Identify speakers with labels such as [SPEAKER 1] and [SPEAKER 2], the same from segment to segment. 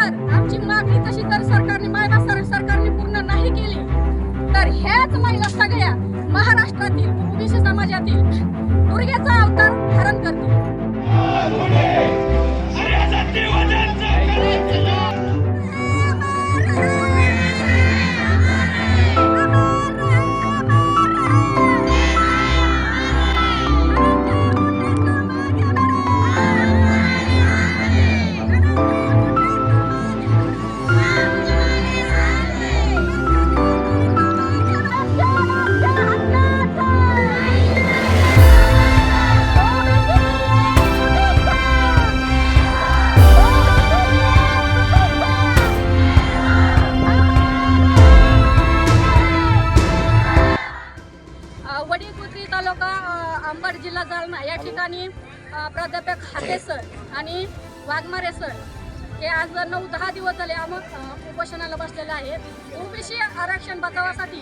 [SPEAKER 1] जर आमची मागणी तशी जर सरकारने महिला सर सरकारने पूर्ण नाही केली. तर ह्याच महिला सगळ्या महाराष्ट्रातील ओबीसी समाजातील दुर्गेचा अवतार धारण करतील. अंबड जिल्हा जालना. या ठिकाणी प्राध्यापक हाते सर आणि वाघमारे सर हे आज नऊ दहा दिवस झाले आम उपोषणाला बसलेले आहेत ओबीसी आरक्षण बचावासाठी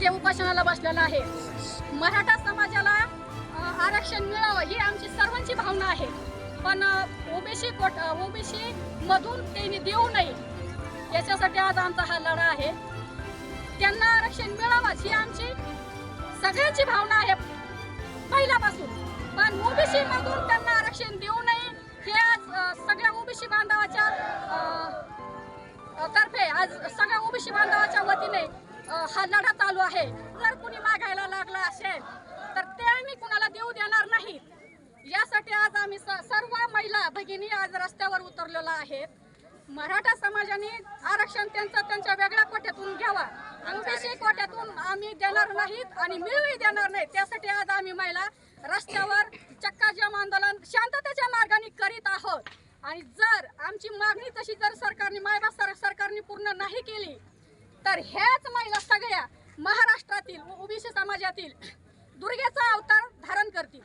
[SPEAKER 1] ते उपोषणाला बसलेलं आहे. मराठा समाजाला आरक्षण मिळावं ही आमची सर्वांची भावना आहे. पण ओबीसी कोट ओबीसी मधून त्यांनी देऊ नये याच्यासाठी आज आमचा हा लढा आहे. त्यांना आरक्षण मिळावंच ही आमची सगळ्यांची भावना आहे. पहिल्यापासून. पण ओबीसी मधून त्यांना आरक्षण देऊ नये हे आज सगळ्या ओबीसी बांधवाच्या तर्फे आज सगळ्या ओबीसी बांधवाच्या वतीने हा लढा चालू आहे. जर कुणी मागायला लागला असेल तर ते आम्ही कुणाला देऊ देणार नाही. यासाठी आज आम्ही स- सर्व महिला भगिनी आज रस्त्यावर उतरलेलो आहेत. मराठा समाजाने आरक्षण त्यांचं त्यांच्या वेगळ्या कोठ्यातून घ्यावा. ओबीसी कोट्यातून आम्ही देणार नाहीत आणि मिळूही देणार नाही. त्यासाठी आज आम्ही महिला रस्त्यावर चक्काजाम आंदोलन शांततेच्या मार्गाने करीत आहोत. आणि जर आमची मागणी तशी जर सरकारने मायबा सर सरकारने पूर्ण नाही केली तर ह्याच महिला सगळ्या महाराष्ट्रातील ओबीसी समाजातील दुर्गेचा अवतार धारण करतील.